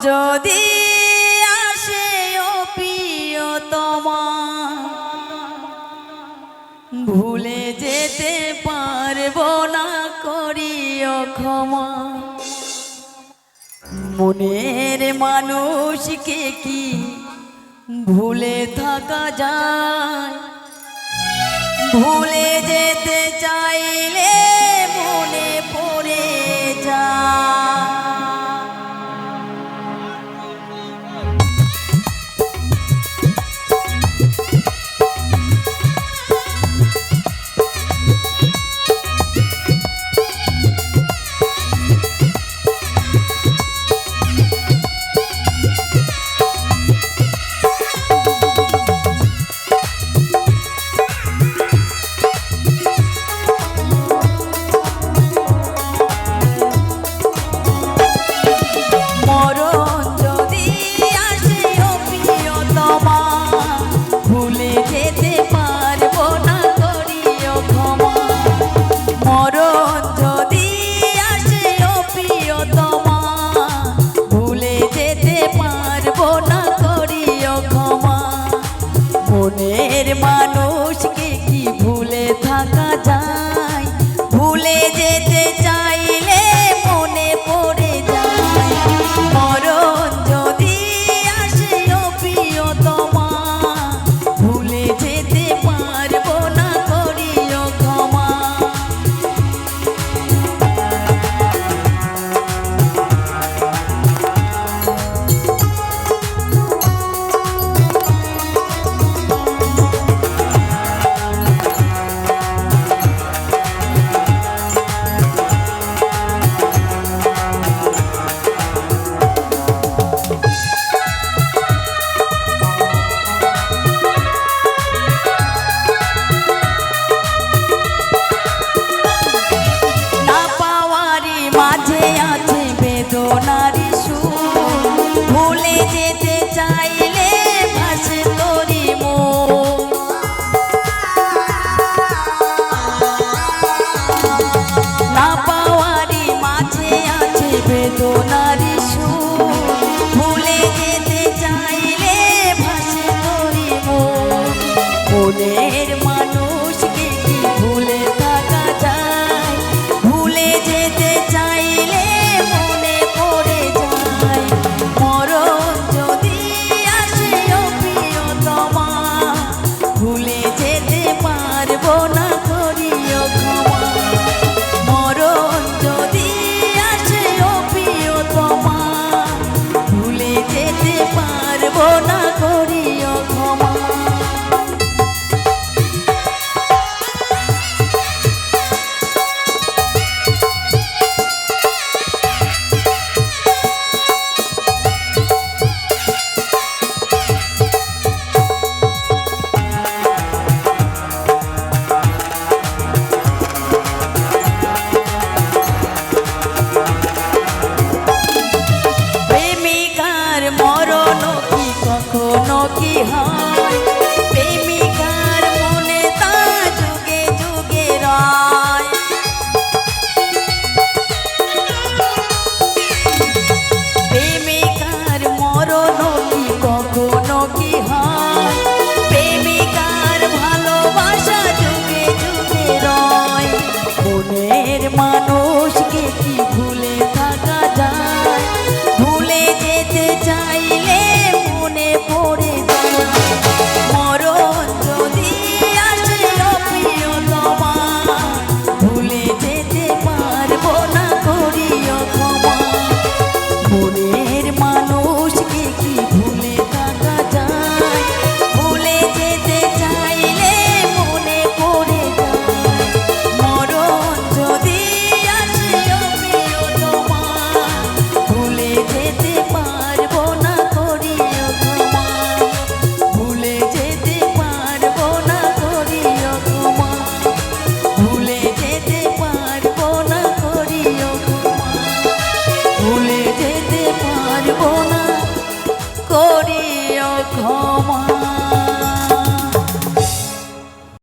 যদি আসে প্রিয়তমা, ভুলে যেতে পারব না, করিও ক্ষমা। মনের মানুষকে কি ভুলে থাকা যায়? ভুলে যেতে চাইলে থাকা যায় ভুলে যে করিও ক্ষমা।